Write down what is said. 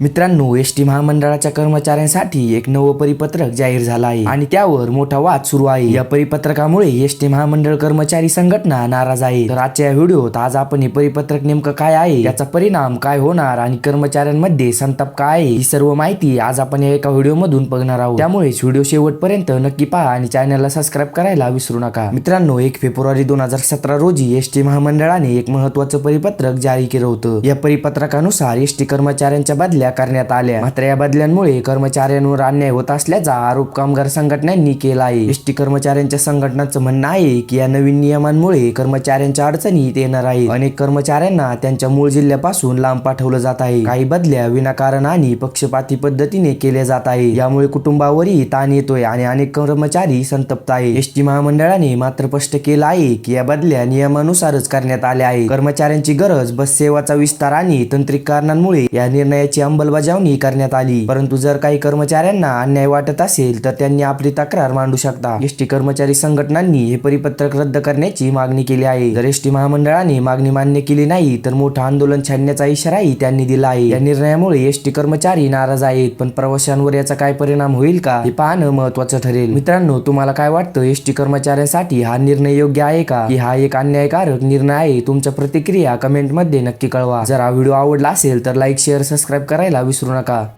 मित्रांनो S T महामंडळाच्या कर्मचाऱ्यांसाठी एक नवं परिपत्रक जाहीर झालं आहे आणि त्यावर मोठा वाद सुरू आहे. या परिपत्रकामुळे एस टी महामंडळ कर्मचारी संघटना नाराज आहे. तर आजच्या या व्हिडिओत आज आपण हे परिपत्रक नेमकं काय आहे याचा परिणाम काय होणार आणि कर्मचाऱ्यांमध्ये संताप काय आहे ही सर्व माहिती आज आपण या एका व्हिडिओ मधून बघणार आहोत. त्यामुळेच व्हिडिओ शेवटपर्यंत नक्की पहा आणि चॅनलला सबस्क्राईब करायला विसरू नका. मित्रांनो एक फेब्रुवारी दोन हजार सतरा रोजी एस टी महामंडळाने एक महत्वाचं परिपत्रक जारी केलं होतं. या परिपत्रकानुसार एस टी कर्मचाऱ्यांच्या बदल्या करण्यात आल्या. मात्र या बदल्यांमुळे कर्मचाऱ्यांवर अन्याय होत असल्याचा आरोप कामगार संघटनांनी केला आहे एस टी कर्मचाऱ्यांच्या संघटनांचं म्हणणं आहे की या नवीन नियमांमुळे कर्मचाऱ्यांच्या अडचणीत येणार आहे अनेक कर्मचाऱ्यांना त्यांच्या मूळ जिल्ह्यापासून लांब पाठवलं जात आहे. काही बदल्या विनाकारण आणि पक्षपाती पद्धतीने केल्या जात आहे यामुळे कुटुंबावरही ताण येतोय आणि अनेक कर्मचारी संतप्त आहे एस टी महामंडळाने मात्र स्पष्ट केलं आहे की या बदल्या नियमानुसारच करण्यात आल्या आहे कर्मचाऱ्यांची गरज बस सेवाचा विस्तार आणि तांत्रिक कारणांमुळे या निर्णयाची अंमलबजावणी करण्यात आली. परंतु जर काही कर्मचाऱ्यांना अन्याय वाटत असेल तर त्यांनी आपली तक्रार मांडू शकता. एस टी कर्मचारी संघटनांनी हे परिपत्रक रद्द करण्याची मागणी केली आहे. जर एस टी महामंडळाने मागणी मान्य केली नाही तर मोठं आंदोलन छाडण्याचा इशाराही त्यांनी दिला आहे. या निर्णयामुळे एस टी कर्मचारी नाराज आहेत पण प्रवाशांवर याचा काय परिणाम होईल का हे पाहणं महत्वाचं ठरेल. मित्रांनो तुम्हाला काय वाटतं? एस टी कर्मचाऱ्यांसाठी हा निर्णय योग्य आहे का? की हा एक अन्यायकारक निर्णय आहे? तुमच्या प्रतिक्रिया कमेंटमध्ये नक्की कळवा. जर हा व्हिडिओ आवडला असेल तर लाईक शेअर सबस्क्राईब करायला विसरू नका.